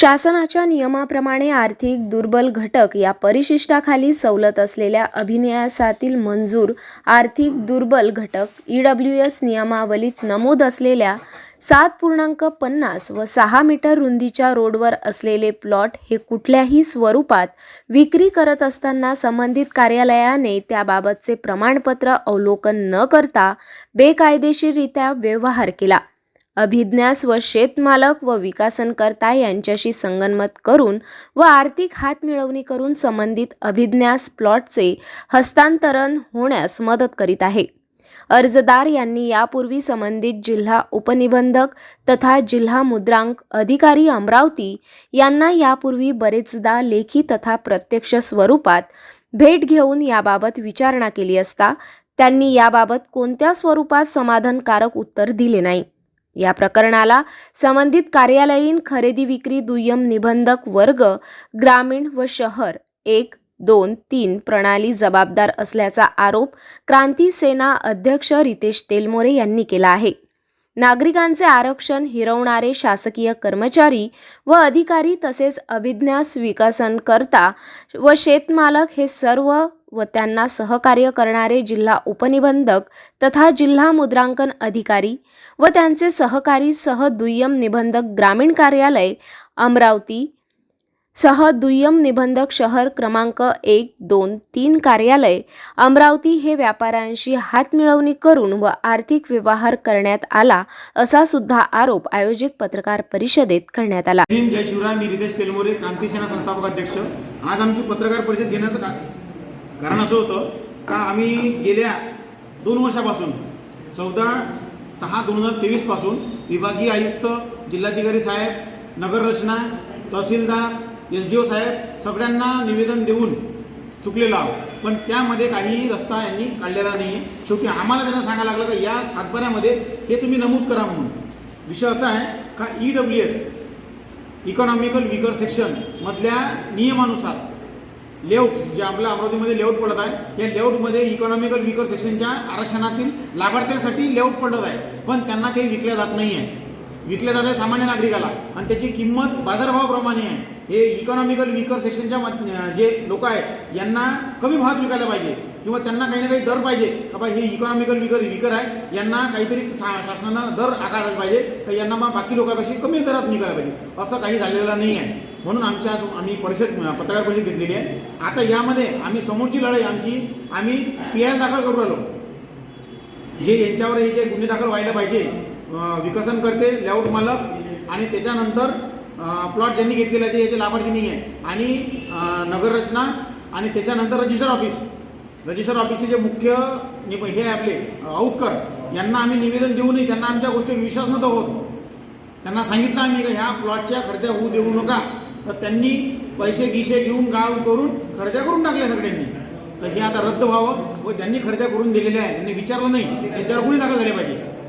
शासनाच्या नियमाप्रमाणे आर्थिक दुर्बल घटक या परिशिष्टाखाली सवलत असलेल्या अभिनयासातील मंजूर आर्थिक दुर्बल घटक ई डब्ल्यू एस नियमावलीत नमूद असलेल्या सात पूर्णांक पन्नास व सहा मीटर रुंदीच्या रोडवर असलेले प्लॉट हे कुठल्याही स्वरूपात विक्री करत असताना संबंधित कार्यालयाने त्याबाबतचे प्रमाणपत्र अवलोकन न करता बेकायदेशीररित्या व्यवहार केला. अभिज्ञास व शेतमालक व विकासनकर्ता यांच्याशी संगनमत करून व आर्थिक हातमिळवणी करून संबंधित अभिज्ञास प्लॉटचे हस्तांतरण होण्यास मदत करीत आहे. अर्जदार यांनी यापूर्वी संबंधित जिल्हा उपनिबंधक तथा जिल्हा मुद्रांक अधिकारी अमरावती यांना यापूर्वी बरेचदा लेखी तथा प्रत्यक्ष स्वरूपात भेट घेऊन याबाबत विचारणा केली असता त्यांनी याबाबत कोणत्या स्वरूपात समाधानकारक उत्तर दिले नाही. या प्रकरणाला संबंधित कार्यालयीन खरेदी विक्री दुय्यम निबंधक वर्ग ग्रामीण व शहर एक दोन तीन प्रणाली जबाबदार असल्याचा आरोप क्रांती सेना अध्यक्ष रितेश तेलमोरे यांनी केला आहे. नागरिकांचे आरक्षण हिरवणारे शासकीय कर्मचारी व अधिकारी तसेच अभिज्ञास विकसनकर्ता व शेतमालक हे सर्व व त्यांना सहकार्य करणारे जिल्हा उपनिबंधक तथा जिल्हा मुद्रांकन अधिकारी व त्यांचे सहकारी सह दुय्यम निबंधक ग्रामीण कार्यालय अमरावती सह दुय्यम निबंधक शहर क्रमांक एक दोन तीन कार्यालय अमरावती हे व्यापाऱ्यांशी हातमिळवणी करून व आर्थिक व्यवहार करण्यात आला असा सुद्धा आरोप आयोजित पत्रकार परिषदेत करण्यात आला. जय शिवराय मी रितेश तेलमोरे क्रांती सेना संस्थापक अध्यक्ष. आज आमची पत्रकार परिषद घेण्यात कारण असं होतं का आम्ही गेल्या दोन वर्षापासून चौदा सहा दोन हजार तेवीसपासून विभागीय आयुक्त जिल्हाधिकारी साहेब नगररचना तहसीलदार एस डी ओ साहेब सगळ्यांना निवेदन देऊन चुकलेलो आहोत. पण त्यामध्ये काही रस्ता यांनी काढलेला नाही आहे शेवटी आम्हाला त्यांना सांगायला लागलं का या सातबाऱ्यामध्ये हे तुम्ही नमूद करा म्हणून. विषय असा आहे का E W S economical weaker section मधल्या नियमानुसार लेआउट जे आपल्या अमरावतीमध्ये लेआउट पडत आहे या लेआउटमध्ये इकॉनॉमिकल विकर सेक्शनच्या आरक्षणातील लाभार्थ्यांसाठी लेआउट पडत आहे. पण त्यांना काही विकल्या जात नाही आहे विकल्या जात आहे सामान्य नागरिकाला. आणि त्याची किंमत बाजारभावाप्रमाणे आहे. हे इकॉनॉमिकल विकर सेक्शनच्या जे लोक आहेत यांना कमी भावात विकायला पाहिजे. किंवा त्यांना काही ना काही दर पाहिजे. का बा हे इकॉनॉमिकल विकर विकर आहे. यांना काहीतरी शा- शासनानं दर आकारायला पाहिजे. तर यांना मग बाकी लोकांपेक्षा कमी दरात निघायला पाहिजे. असं काही झालेलं नाही आहे म्हणून आमच्या आम्ही परिषद पत्रकार परिषद घेतलेली आहे. आता यामध्ये आम्ही समोरची लढाई आमची आम्ही पी आय दाखल करू राहिलो. जे यांच्यावर हे जे गुन्हे दाखल व्हायला पाहिजे विकसन करते लेआउट मालक आणि त्याच्यानंतर प्लॉट ज्यांनी घेतलेला आहे ते याचे लाभार्थी नाही आहे आणि नगररचना आणि त्याच्यानंतर रजिस्टर ऑफिस रजिस्टर ऑफिसचे जे मुख्य निप हे आहे आपले औतकर यांना आम्ही निवेदन देऊनही त्यांना आमच्या गोष्टीवर विश्वास नव्हता होत. त्यांना सांगितलं आम्ही का ह्या प्लॉटच्या खरेद्या होऊ देऊ नका. तर त्यांनी पैसे गिशे घेऊन गाव करून खरेद्या करून टाकल्या सगळ्यांनी. तर हे आता रद्द व्हावं व ज्यांनी खरेद्या करून दिलेल्या आहे त्यांनी विचारलं नाही त्यांच्यावर गुन्हे दाखल झाले पाहिजे.